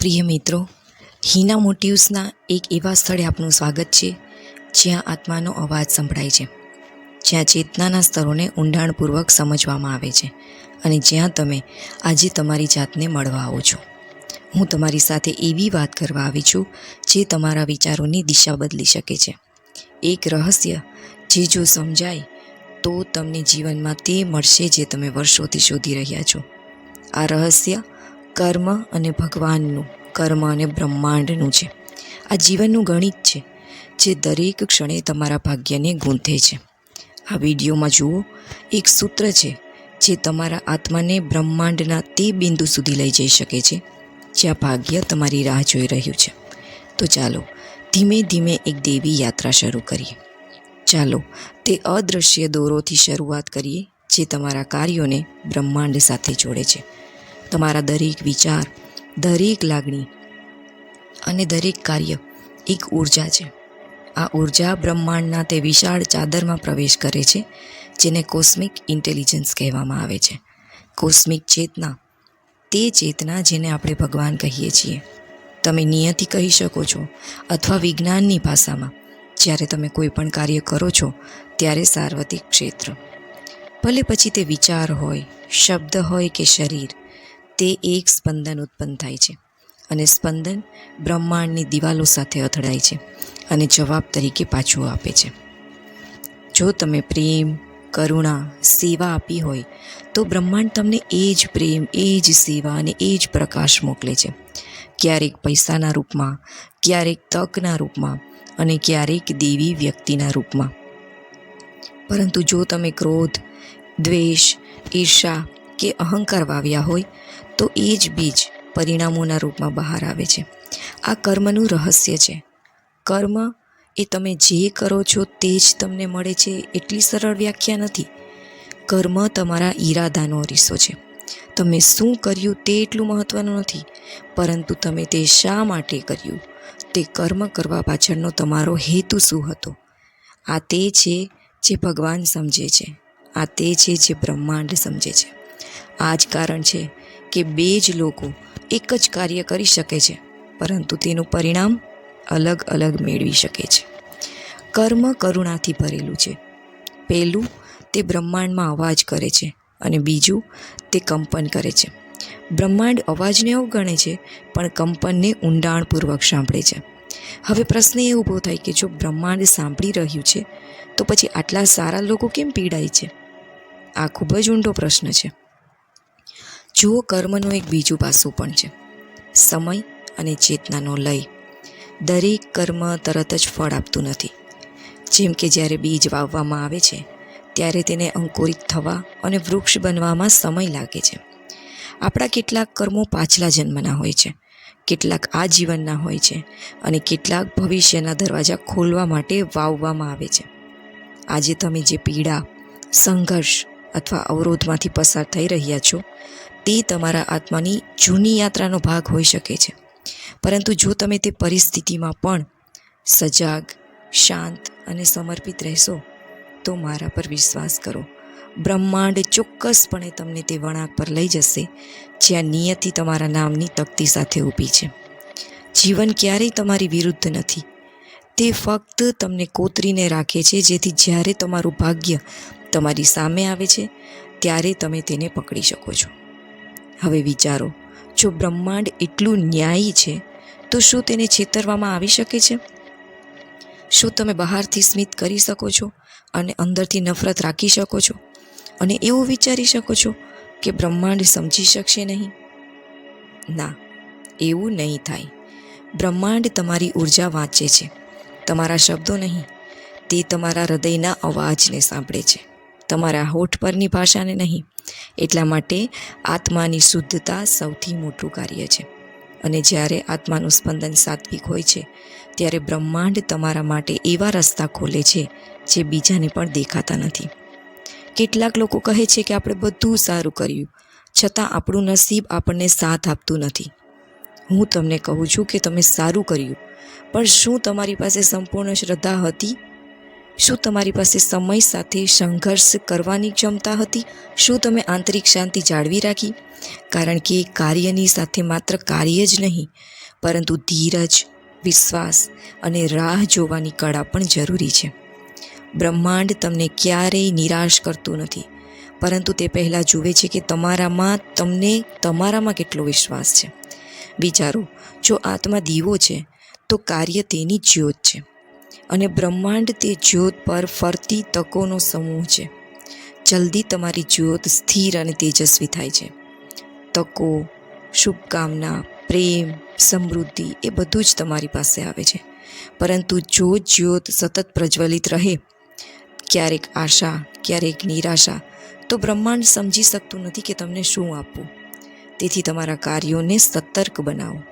પ્રિય મિત્રો, હિના મોટિવ્સના એક એવા સ્થળે આપનું સ્વાગત છે, જ્યાં આત્માનો અવાજ સંભળાય છે. જ્યાં ચેતનાના સ્તરોને ઊંડાણપૂર્વક સમજવામાં આવે છે અને જ્યાં તમે આજે તમારી જાતને મળવા આવો છો. હું તમારી સાથે એવી વાત કરવા આવી છું, જે તમારા વિચારોની દિશા બદલી શકે છે. એક રહસ્ય, જે જો સમજાય, તો તમને જીવનમાં તે મળશે જે તમે વર્ષોથી શોધી રહ્યા છો. આ રહસ્ય કર્મ અને ભગવાનનું કર્મ અને બ્રહ્માંડનું છે. આ જીવનનું ગણિત છે, જે દરેક ક્ષણે તમારા ભાગ્યને ગૂંથે છે. આ વિડીયોમાં જુઓ, એક સૂત્ર છે, જે તમારા આત્માને બ્રહ્માંડના તે બિંદુ સુધી લઈ જઈ શકે છે, જ્યાં ભાગ્ય તમારી રાહ જોઈ રહ્યું છે. તો ચાલો, ધીમે ધીમે એક દેવી યાત્રા શરૂ કરીએ. ચાલો, તે અદૃશ્ય દોરોથી શરૂઆત કરીએ, જે તમારા કાર્યોને બ્રહ્માંડ સાથે જોડે છે. તમારા દરેક વિચાર દરેક લાગણી અને દરેક કાર્ય એક ઊર્જા છે. આ ઊર્જા બ્રહ્માંડના તે વિશાળ ચાદરમાં પ્રવેશ કરે છે, જેને કોસ્મિક ઇન્ટેલિજન્સ કહેવામાં આવે છે. કોસ્મિક ચેતના તે ચેતના જેને આપણે ભગવાન કહીએ છીએ. તમે નિયતિ કહી શકો છો અથવા વિજ્ઞાનની ભાષામાં. જ્યારે તમે કોઈ પણ કાર્ય કરો છો, ત્યારે સાર્વત્રિક ક્ષેત્ર. ભલે પછી તે વિચાર હોય, શબ્દ હોય કે શરીર તે એક સ્પંદન ઉત્પન્ન થાય છે અને સ્પંદન બ્રહ્માંડની દિવાલો સાથે અથડાય છે અને જવાબ તરીકે પાછું આપે છે. જો તમે પ્રેમ, કરુણા, સેવા આપી હોય, તો બ્રહ્માંડ તમને એ જ પ્રેમ, એ જ સેવા અને એ જ પ્રકાશ મોકલે છે. ક્યારેક પૈસાના રૂપમાં, ક્યારેક તકના રૂપમાં અને ક્યારેક દેવી વ્યક્તિના રૂપમાં. પરંતુ જો તમે ક્રોધ, દ્વેષ, ઈર્ષા કે અહંકાર વાવ્યા હોય, તો એ જ બીજ પરિણામોના રૂપમાં બહાર આવે છે. આ કર્મનું રહસ્ય છે. કર્મ એ તમે જે કરો છો તે જ તમને મળે છે એટલી સરળ વ્યાખ્યા નથી. કર્મ તમારા ઈરાદાનો અરીસો છે. તમે શું કર્યું તે એટલું મહત્ત્વનું નથી, પરંતુ તમે તે શા માટે કર્યું? તે કર્મ કરવા પાછળનો તમારો હેતુ શું હતો? આ તે છે જે ભગવાન સમજે છે. આ તે છે જે બ્રહ્માંડ સમજે છે. આ જ કારણ છે કે બે જ લોકો એક જ કાર્ય કરી શકે છે, પરંતુ તેનું પરિણામ અલગ અલગ મેળવી શકે છે. કર્મ કરુણાથી ભરેલું છે. પહેલું, તે બ્રહ્માંડમાં અવાજ કરે છે અને બીજું, તે કંપન કરે છે. બ્રહ્માંડ અવાજને અવગણે છે, પણ કંપનને ઊંડાણપૂર્વક સાંભળે છે. હવે પ્રશ્ન એ ઊભો થાય કે જો બ્રહ્માંડ સાંભળી રહ્યું છે, તો પછી આટલા સારા લોકો કેમ પીડાય છે? આ ખૂબ જ ઊંડો પ્રશ્ન છે. જુઓ કર્મનું એક બીજું પાસું પણ છે. સમય અને ચેતનાનો લય. દરેક કર્મ તરત જ ફળ આપતું નથી. જેમ કે જ્યારે બીજ વાવવામાં આવે છે, ત્યારે તેને અંકુરિત થવા અને વૃક્ષ બનવામાં સમય લાગે છે. આપણા કેટલાક કર્મો પાછલા જન્મના હોય છે, કેટલાક આ જીવનના હોય છે અને કેટલાક ભવિષ્યના દરવાજા ખોલવા માટે વાવવામાં આવે છે. આજે તમે જે પીડા, સંઘર્ષ અથવા અવરોધમાંથી પસાર થઈ રહ્યા છો તે તમારા આત્માની જૂની યાત્રાનો ભાગ હોઈ શકે છે. પરંતુ જો તમે તે પરિસ્થિતિમાં પણ સજાગ, શાંત અને સમર્પિત રહેશો, તો મારા પર વિશ્વાસ કરો. બ્રહ્માંડ ચોક્કસપણે તમને તે વળાંક પર લઈ જશે, જ્યાં નિયતિ તમારા નામની તકતી સાથે ઊભી છે. જીવન ક્યારેય તમારી વિરુદ્ધ નથી. તે ફક્ત તમને કોતરીને રાખે છે, જેથી જ્યારે તમારું ભાગ્ય તમારી સામે આવે છે, ત્યારે તમે તેને પકડી શકો છો. હવે વિચારો, જો બ્રહ્માંડ એટલું ન્યાયી છે, તો શું તેને છેતરવામાં આવી શકે છે? શું તમે બહારથી સ્મિત કરી શકો છો અને અંદરથી નફરત રાખી શકો છો? અને એવું વિચારી શકો છો કે બ્રહ્માંડ સમજી શકશે નહીં? ના, એવું નહીં થાય. બ્રહ્માંડ તમારી ઊર્જા વાંચે છે. તમારા શબ્દો નહીં. તે તમારા હૃદયના અવાજને સાંભળે છે. તમારા હોઠ પરની ભાષાને નહીં. એટલા માટે આત્માની શુદ્ધતા સૌથી મોટું કાર્ય છે. અને જ્યારે આત્માનું સ્પંદન સાત્વિક હોય છે, ત્યારે બ્રહ્માંડ તમારા માટે એવા રસ્તા ખોલે છે, જે બીજાને પણ દેખાતા નથી. કેટલાક લોકો કહે છે કે આપણે બધું સારું કર્યું, છતાં આપણું નસીબ આપણને સાથ આપતું નથી. હું તમને કહું છું કે તમે સારું કર્યું, પણ શું તમારી પાસે સંપૂર્ણ શ્રદ્ધા હતી? શું તમારી પાસે સમય સાથે સંઘર્ષ કરવાની ક્ષમતા હતી? શું તમે આંતરિક શાંતિ જાળવી રાખી? કારણ કે કાર્યની સાથે માત્ર કાર્ય જ નહીં, પરંતુ ધીરજ, વિશ્વાસ અને રાહ જોવાની કળા પણ જરૂરી છે. બ્રહ્માંડ તમને ક્યારેય નિરાશ કરતું નથી, પરંતુ તે પહેલાં જુએ છે કે તમારામાં તમને તમારામાં કેટલો વિશ્વાસ છે. વિચારો, જો આત્મા દીવો છે, તો કાર્ય તેની જ્યોત છે. અને બ્રહ્માંડ તે જ્યોત પર ફરતી તકોનો સમૂહ છે. જલ્દી તમારી જ્યોત સ્થિર અને તેજસ્વી થાય છે. તકો, શુભકામના, પ્રેમ, સમૃદ્ધિ એ બધું જ તમારી પાસે આવે છે. પરંતુ જો જ્યોત સતત પ્રજ્વલિત રહે, ક્યારેક આશા, ક્યારેક નિરાશા, તો બ્રહ્માંડ સમજી શકતું નથી કે તમને શું આપવું. તેથી તમારા કાર્યોને સતર્ક બનાવો.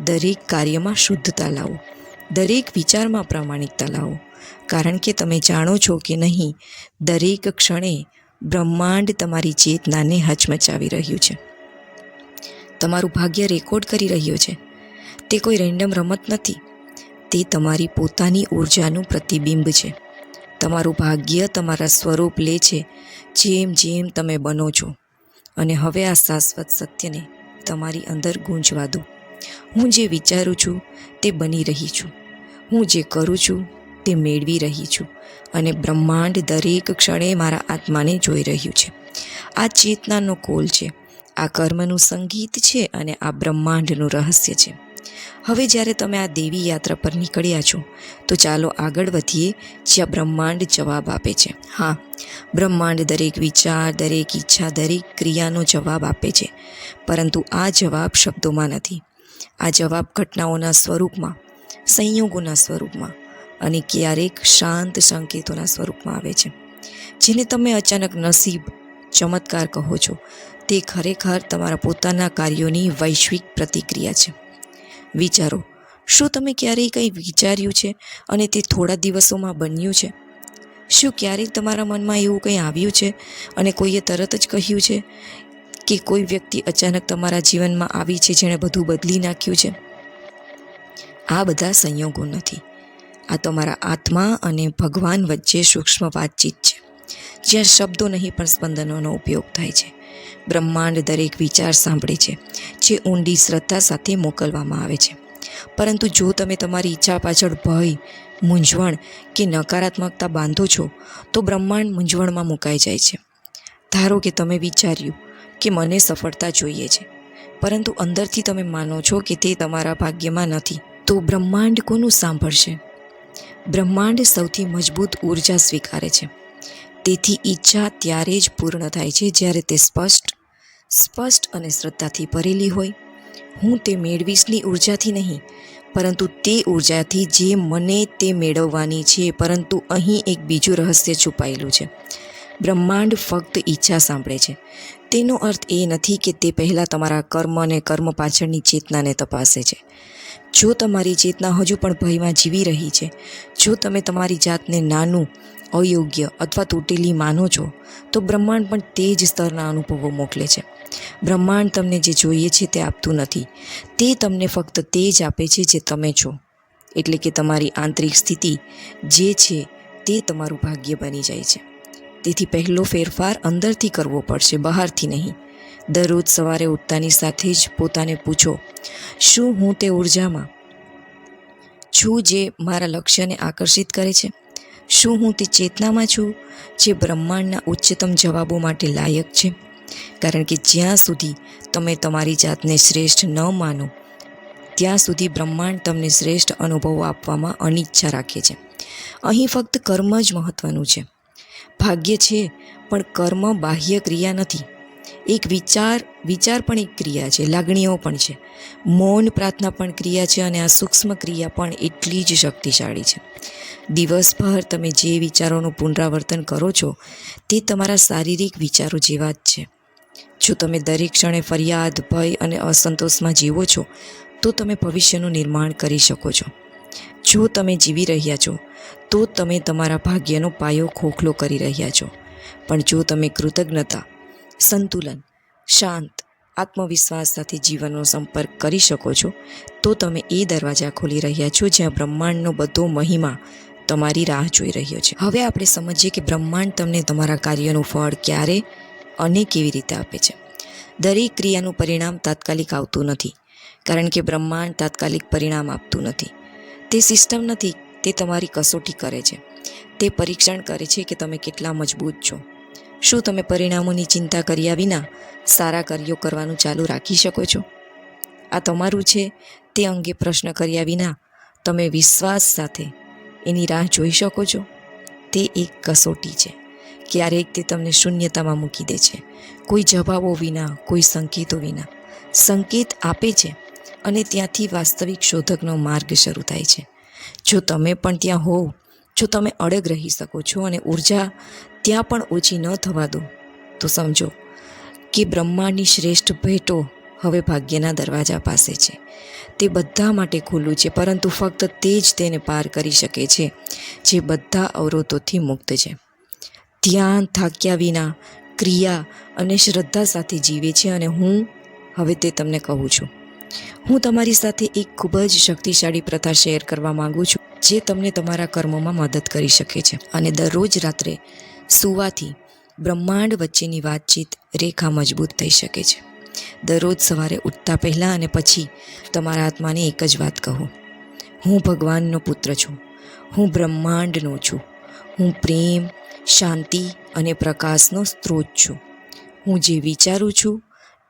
દરેક કાર્યમાં શુદ્ધતા લાવો. દરેક વિચારમાં પ્રામાણિકતા લાવો. કારણ કે તમે જાણો છો કે નહીં, દરેક ક્ષણે બ્રહ્માંડ તમારી ચેતનાને હચમચાવી રહ્યું છે. તમારું ભાગ્ય રેકોર્ડ કરી રહ્યો છે. તે કોઈ રેન્ડમ રમત નથી. તે તમારી પોતાની ઊર્જાનું પ્રતિબિંબ છે. તમારું ભાગ્ય તમારા સ્વરૂપ લે છે, જેમ જેમ તમે બનો છો. અને હવે આ શાશ્વત સત્યને તમારી અંદર ગૂંજવા દો. હું જે વિચારું છું તે બની રહી છું. હું જે કરું છું તે મેળવી રહી છું અને બ્રહ્માંડ દરેક ક્ષણે મારા આત્માને જોઈ રહ્યું છે. આ ચેતનાનો કોલ છે, આ કર્મનું સંગીત છે અને આ બ્રહ્માંડનું રહસ્ય છે. હવે જ્યારે તમે આ દેવી યાત્રા પર નીકળ્યા છો, તો ચાલો આગળ વધીએ, જ્યાં બ્રહ્માંડ જવાબ આપે છે. હા, બ્રહ્માંડ દરેક વિચાર, દરેક ઈચ્છા, દરેક ક્રિયાનો જવાબ આપે છે. પરંતુ આ જવાબ શબ્દોમાં નથી. આ જવાબ ઘટનાઓના સ્વરૂપમાં, સંયોગોના સ્વરૂપમાં અને ક્યારેક શાંત સંકેતોના સ્વરૂપમાં આવે છે. જેને તમે અચાનક નસીબ ચમત્કાર કહો છો, તે ખરેખર તમારા પોતાના કાર્યોની વૈશ્વિક પ્રતિક્રિયા છે. વિચારો, શું તમે ક્યારેય કંઈ વિચાર્યું છે અને તે થોડા દિવસોમાં બન્યું છે? શું ક્યારેય તમારા મનમાં એવું કંઈ આવ્યું છે અને કોઈએ તરત જ કહ્યું છે કે કોઈ વ્યક્તિ અચાનક તમારા જીવનમાં આવી છે જેણે બધું બદલી નાખ્યું છે? આ બધા સંયોગો નથી. આ તમારા આત્મા અને ભગવાન વચ્ચે સૂક્ષ્મ વાતચીત છે, જ્યાં શબ્દો નહીં પણ સ્પંદનોનો ઉપયોગ થાય છે. બ્રહ્માંડ દરેક વિચાર સાંભળે છે, જે ઊંડી શ્રદ્ધા સાથે મોકલવામાં આવે છે. પરંતુ જો તમે તમારી ઈચ્છા પાછળ ભય, મૂંઝવણ કે નકારાત્મકતા બાંધો છો, તો બ્રહ્માંડ મૂંઝવણમાં મુકાઈ જાય છે. ધારો કે તમે વિચાર્યું કે મને સફળતા જોઈએ છે. પરંતુ અંદરથી તમે માનો છો કે તે તમારા ભાગ્યમાં નથી, તો બ્રહ્માંડ કોનું સાંભળશે? બ્રહ્માંડ સૌથી મજબૂત ઊર્જા સ્વીકારે છે. તેથી ઈચ્છા ત્યારે જ પૂર્ણ થાય છે જ્યારે તે સ્પષ્ટ સ્પષ્ટ અને શ્રદ્ધાથી ભરેલી હોય. હું તે મેળવીશની ઉર્જાથી નહીં, પરંતુ તે ઉર્જાથી જે મને તે મેળવવાની છે, પરંતુ અહીં એક બીજું રહસ્ય છુપાયેલું છે. બ્રહ્માંડ ફક્ત ઈચ્છા સાંભળે છે. તેનો અર્થ એ નથી કે તે પહેલાં તમારા કર્મ અને કર્મ પાછળની ચેતનાને તપાસે છે. જો તમારી ચેતના હજુ પણ ભયમાં જીવી રહી છે, જો તમે તમારી જાતને નાનું, અયોગ્ય અથવા તૂટેલી માનો છો, તો બ્રહ્માંડ પણ તે જ સ્તરના અનુભવો મોકલે છે. બ્રહ્માંડ તમને જે જોઈએ છે તે આપતું નથી. તે તમને ફક્ત તે જ આપે છે જે તમે છો. એટલે કે તમારી આંતરિક સ્થિતિ જે છે તે તમારું ભાગ્ય બની જાય છે. તેથી પહેલો ફેરફાર અંદરથી કરવો પડશે, બહારથી નહીં. દરરોજ સવારે ઉઠતાની સાથે જ પોતાને પૂછો, શું હું તે ઉર્જામાં છું જે મારા લક્ષ્યને આકર્ષિત કરે છે? શું હું તે ચેતનામાં છું જે બ્રહ્માંડના ઉચ્ચતમ જવાબો માટે લાયક છે? કારણ કે જ્યાં સુધી તમે તમારી જાતને શ્રેષ્ઠ ન માનો, ત્યાં સુધી બ્રહ્માંડ તમને શ્રેષ્ઠ અનુભવો આપવામાં અનિચ્છા રાખે છે. અહીં ફક્ત કર્મ જ મહત્ત્વનું છે. ભાગ્ય છે, પણ કર્મ બાહ્ય ક્રિયા નથી. એક વિચાર વિચાર પણ એક ક્રિયા છે, લાગણીઓ પણ છે. મૌન પ્રાર્થના પણ ક્રિયા છે અને આ સૂક્ષ્મ ક્રિયા પણ એટલી જ શક્તિશાળી છે. દિવસભર તમે જે વિચારોનું પુનરાવર્તન કરો છો, તે તમારા શારીરિક વિચારો જેવા જ છે. જો તમે દરેક ક્ષણે ફરિયાદ, ભય અને અસંતોષમાં જીવો છો, તો તમે ભવિષ્યનું નિર્માણ કરી શકો છો. જો તમે જીવી રહ્યા છો તો તમે તમારા ભાગ્યનો પાયો ખોખલો કરી રહ્યા છો. પણ જો તમે કૃતજ્ઞતા, સંતુલન, શાંત આત્મવિશ્વાસ સાથે જીવનનો સંપર્ક કરી શકો છો, તો તમે એ દરવાજા ખોલી રહ્યા છો જ્યાં બ્રહ્માંડનો બધો મહિમા તમારી રાહ જોઈ રહ્યો છે. હવે આપણે સમજીએ કે બ્રહ્માંડ તમને તમારા કાર્યનું ફળ ક્યારે અને કેવી રીતે આપે છે. દરેક ક્રિયાનું પરિણામ તાત્કાલિક આવતું નથી, કારણ કે બ્રહ્માંડ તાત્કાલિક પરિણામ આપતું નથી. તે સિસ્ટમ નથી તે તમારી કસોટી કરે છે. તે પરીક્ષણ કરે છે કે તમે કેટલા મજબૂત છો. શું તમે પરિણામોની ચિંતા કર્યા વિના સારા કાર્યો કરવાનું ચાલુ રાખી શકો છો? આ તમારું છે તે અંગે પ્રશ્ન કર્યા વિના તમે વિશ્વાસ સાથે એની રાહ જોઈ શકો છો. તે એક કસોટી છે. ક્યારેક તે તમને શૂન્યતામાં મૂકી દે છે. કોઈ જવાબો વિના, કોઈ સંકેતો વિના. સંકેત આપે છે અને ત્યાંથી વાસ્તવિક શોધકનો માર્ગ શરૂ થાય છે. જો તમે પણ ત્યાં હોવ, જો તમે અડગ રહી શકો છો અને ઊર્જા ત્યાં પણ ઓછી ન થવા દો, તો સમજો કે બ્રહ્માંડની શ્રેષ્ઠ ભેટો હવે ભાગ્યના દરવાજા પાસે છે. તે બધા માટે ખુલ્લું છે, પરંતુ ફક્ત તે જ તેને પાર કરી શકે છે, જે બધા અવરોધોથી મુક્ત છે. ધ્યાન થાક્યા વિના ક્રિયા અને શ્રદ્ધા સાથે જીવે છે અને હું હવે તે તમને કહું છું. હું તમારી સાથે એક ખૂબ જ શક્તિશાળી પ્રથા શેર કરવા માંગુ છું, જે તમને તમારા કર્મોમાં મદદ કરી શકે છે. અને દરરોજ રાત્રે સૂવાથી બ્રહ્માંડ વચ્ચેની વાતચીત રેખા મજબૂત થઈ શકે છે. દરરોજ સવારે ઉઠતા પહેલાં અને પછી તમારા આત્માને એક જ વાત કહો. હું ભગવાનનો પુત્ર છું. હું બ્રહ્માંડનો છું. હું પ્રેમ, શાંતિ અને પ્રકાશનો સ્ત્રોત છું. હું જે વિચારું છું,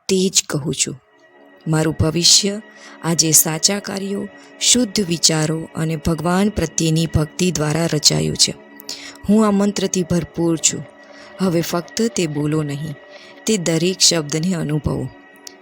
તે જ કહું છું. મારું ભવિષ્ય, આજે સાચા કાર્યો, શુદ્ધ વિચારો અને ભગવાન પ્રત્યેની ભક્તિ દ્વારા રચાયું છે. હું આ મંત્રથી ભરપૂર છું. હવે ફક્ત તે બોલો નહીં, તે દરેક શબ્દને અનુભવો.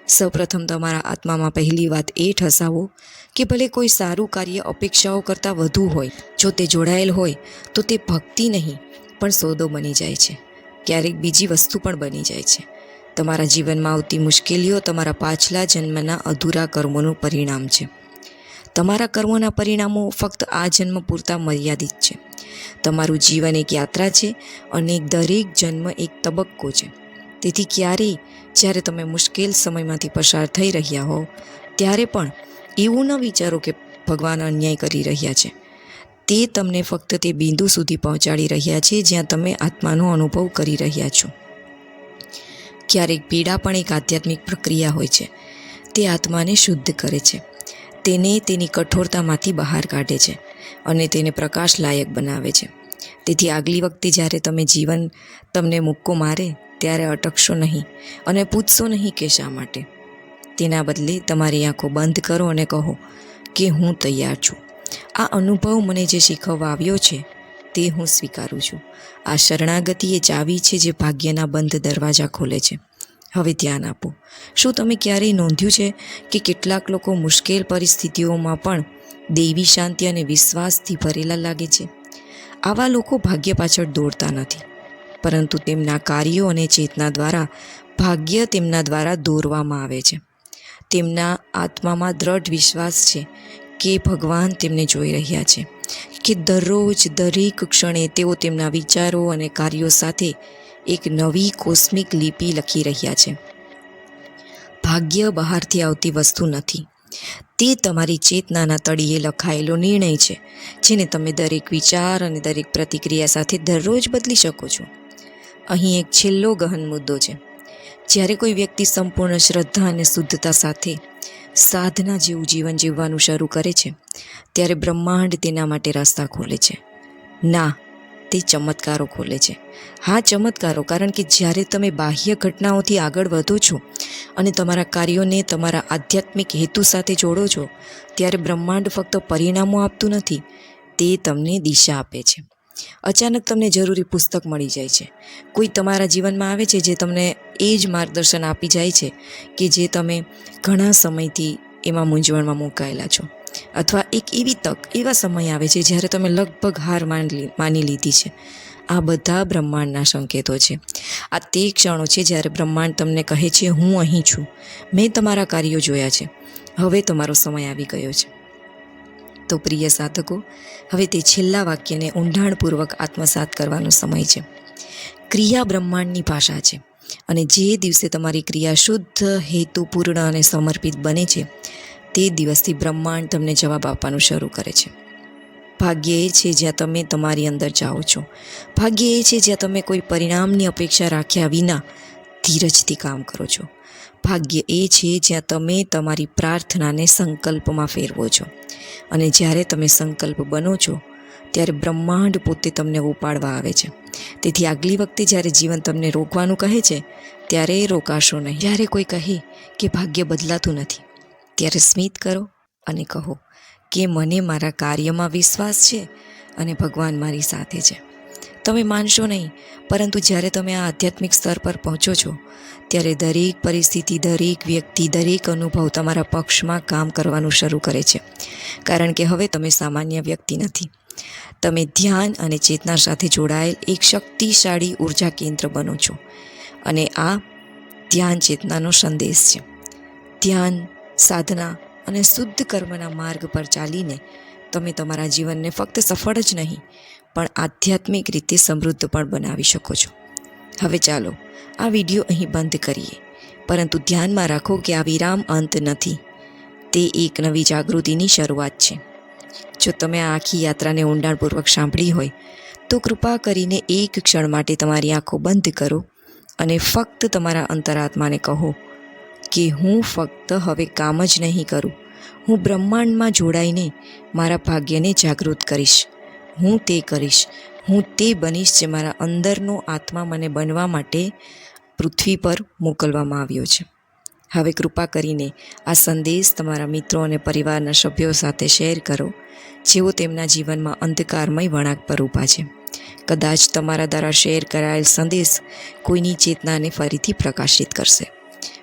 સૌપ્રથમ તમારા આત્મામાં પહેલી વાત એ ઠસાવો કે ભલે કોઈ સારું કાર્ય અપેક્ષાઓ કરતાં વધુ હોય, જો તે જોડાયેલ હોય, તો તે ભક્તિ નહીં, પણ સોદો બની જાય છે. ક્યારેક બીજી વસ્તુ પણ બની જાય છે. તમારા જીવનમાં આવતી મુશ્કેલીઓ તમારા પાછલા જન્મના અધૂરા કર્મોનું પરિણામ છે. તમારા કર્મોના પરિણામો ફક્ત આ જન્મ પૂરતા મર્યાદિત છે. તમારું જીવન એક યાત્રા છે અને દરેક જન્મ એક તબક્કો છે. તેથી ક્યારેય જ્યારે તમે મુશ્કેલ સમયમાંથી પસાર થઈ રહ્યા હો ત્યારે પણ એવું ન વિચારો કે ભગવાન અન્યાય કરી રહ્યા છે. તે તમને ફક્ત તે બિંદુ સુધી પહોંચાડી રહ્યા છે જ્યાં તમે આત્માનો અનુભવ કરી રહ્યા છો. ક્યારેક પીડા પણ એક આધ્યાત્મિક પ્રક્રિયા હોય છે. તે આત્માને શુદ્ધ કરે છે. તેને તેની કઠોરતામાંથી બહાર કાઢે છે અને તેને પ્રકાશ લાયક બનાવે છે. તેથી આગલી વખતે જ્યારે તમે જીવન તમને મુક્કો મારે, ત્યારે અટકશો નહીં અને પૂછશો નહીં કે શા માટે. તેના બદલે તમારી આંખો બંધ કરો અને કહો કે હું તૈયાર છું. આ અનુભવ મને જે શીખવવા આવ્યો છે તે હું સ્વીકારું છું. આ શરણાગતિ એ ચાવી છે જે ભાગ્યના બંધ દરવાજા ખોલે છે. હવે ધ્યાન આપો. શું તમે ક્યારેય નોંધ્યું છે કે કેટલાક લોકો મુશ્કેલ પરિસ્થિતિઓમાં પણ દૈવી શાંતિ અને વિશ્વાસથી ભરેલા લાગે છે? આવા લોકો ભાગ્ય પાછળ દોડતા નથી. પરંતુ તેમના કાર્યો અને ચેતના દ્વારા ભાગ્ય તેમના દ્વારા દોરવામાં આવે છે. તેમના આત્મામાં દ્રઢ વિશ્વાસ છે કે ભગવાન તેમને જોઈ રહ્યા છે. કે દરરોજ દરેક ક્ષણે તેઓ તેમના વિચારો અને કાર્યો સાથે એક નવી કોસ્મિક લિપિ લખી રહ્યા છે. ભાગ્ય બહારથી આવતી વસ્તુ નથી. તે તમારી ચેતનાના તળિયે લખાયેલો નિર્ણય છે, જેને તમે દરેક વિચાર અને દરેક પ્રતિક્રિયા સાથે દરરોજ બદલી શકો છો. અહીં એક છેલ્લો ગહન મુદ્દો છે. જ્યારે કોઈ વ્યક્તિ સંપૂર્ણ શ્રદ્ધા અને શુદ્ધતા સાથે સાધના જેવું જીવન જીવવાનું શરૂ કરે છે, ત્યારે બ્રહ્માંડ તેના માટે રસ્તા ખોલે છે. ના, તે ચમત્કારો ખોલે છે. હા, ચમત્કારો, કારણ કે જ્યારે તમે બાહ્ય ઘટનાઓથી આગળ વધો છો અને તમારા કાર્યોને તમારા આધ્યાત્મિક હેતુ સાથે જોડો છો, ત્યારે બ્રહ્માંડ ફક્ત પરિણામો આપતું નથી, તે તમને દિશા આપે છે. અચાનક તમને જરૂરી પુસ્તક મળી જાય છે. કોઈ તમારા જીવનમાં આવે છે જે તમને એ જ માર્ગદર્શન આપી જાય છે કે જે તમે ઘણા સમયથી એમાં મૂંઝવણમાં મુકાયેલા છો. અથવા એક એવી તક, એવા સમય આવે છે જ્યારે તમે લગભગ હાર માની માની લીધી છે. આ બધા બ્રહ્માંડના સંકેતો છે. આ તે ક્ષણો છે જ્યારે બ્રહ્માંડ તમને કહે છે, હું અહીં છું. મેં તમારા કાર્યો જોયા છે. હવે તમારો સમય આવી ગયો છે. તો પ્રિય સાધકો, હવે તે છેલ્લા વાક્યને ઊંડાણપૂર્વક આત્મસાત કરવાનો સમય છે. ક્રિયા બ્રહ્માંડની ભાષા છે અને જે દિવસે તમારી ક્રિયા શુદ્ધ, હેતુપૂર્ણ અને સમર્પિત બને છે, તે દિવસથી બ્રહ્માંડ તમને જવાબ આપવાનું શરૂ કરે છે. ભાગ્ય એ છે જ્યાં તમે તમારી અંદર જાઓ છો. ભાગ્ય એ છે જ્યાં તમે કોઈ પરિણામની અપેક્ષા રાખ્યા વિના ધીરજથી કામ કરો છો. ભાગ્ય એ છે જ્યાં તમે તમારી પ્રાર્થનાને સંકલ્પમાં ફેરવો છો. અને જ્યારે તમે સંકલ્પ બનો છો, ત્યારે બ્રહ્માંડ પોતે તમને ઉપાડવા આવે છે. તેથી આગલી વખતે જ્યારે જીવન તમને રોકવાનું કહે છે, ત્યારે રોકાશો નહીં. જ્યારે કોઈ કહે કે ભાગ્ય બદલાતું નથી, ત્યારે સ્મિત કરો અને કહો કે મને મારા કાર્યમાં વિશ્વાસ છે અને ભગવાન મારી સાથે છે. તમે માનશો નહીં, પરંતુ જ્યારે તમે આ આધ્યાત્મિક સ્તર પર પહોંચો છો, ત્યારે દરેક પરિસ્થિતિ, દરેક વ્યક્તિ, દરેક અનુભવ તમારા પક્ષમાં કામ કરવાનું શરૂ કરે છે. કારણ કે હવે તમે સામાન્ય વ્યક્તિ નથી. તમે ધ્યાન અને ચેતના સાથે જોડાયેલ એક શક્તિશાળી ઊર્જા કેન્દ્ર બનો છો. અને આ ધ્યાન ચેતનાનો સંદેશ છે. ધ્યાન, સાધના અને શુદ્ધ કર્મના માર્ગ પર ચાલીને તમે તમારા જીવનને ફક્ત સફળ જ નહીં પણ આધ્યાત્મિક રીતે સમૃદ્ધ પણ બનાવી શકો છો. હવે ચાલો, આ વીડિયો અહીં બંધ કરીએ. પરંતુ ધ્યાનમાં રાખો કે આ વિરામ અંત નથી. તે એક નવી જાગૃતિની શરૂઆત છે. જો તમે આ આખી યાત્રાને ઊંડાણપૂર્વક સાંભળી હોય, તો કૃપા કરીને એક ક્ષણ માટે તમારી આંખો બંધ કરો અને ફક્ત તમારા અંતરાત્માને કહો કે, હું ફક્ત હવે કામ જ નહીં કરું. હું બ્રહ્માંડમાં જોડાઈને મારા ભાગ્યને જાગૃત કરીશ. હું તે કરીશ. હું તે બનીશ જે મારા અંદરનો આત્મા મને બનવા માટે પૃથ્વી પર મોકલવામાં આવ્યો છે. હવે કૃપા કરીને આ સંદેશ તમારા મિત્રો અને પરિવારના સભ્યો સાથે શેર કરો, જેઓ તેમના જીવનમાં અંધકારમય વળાંક પર ઊભા છે. કદાચ તમારા દ્વારા શેર કરાયેલ સંદેશ કોઈની ચેતનાને ફરીથી પ્રકાશિત કરશે.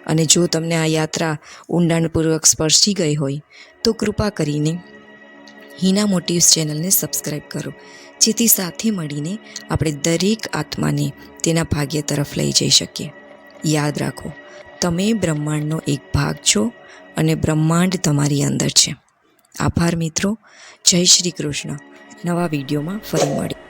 અને જો તમને આ યાત્રા ઊંડાણપૂર્વક સ્પર્શી ગઈ હોય, તો કૃપા કરીને હિના મોટિવ્સ ચેનલને સબસ્ક્રાઈબ કરો. જેથી સાથે મળીને આપણે દરેક આત્માને તેના ભાગ્ય તરફ લઈ જઈ શકીએ. યાદ રાખો, તમે બ્રહ્માંડનો એક ભાગ છો અને બ્રહ્માંડ તમારી અંદર છે. આભાર મિત્રો. જય શ્રી કૃષ્ણ. નવા વિડીયોમાં ફરી મળી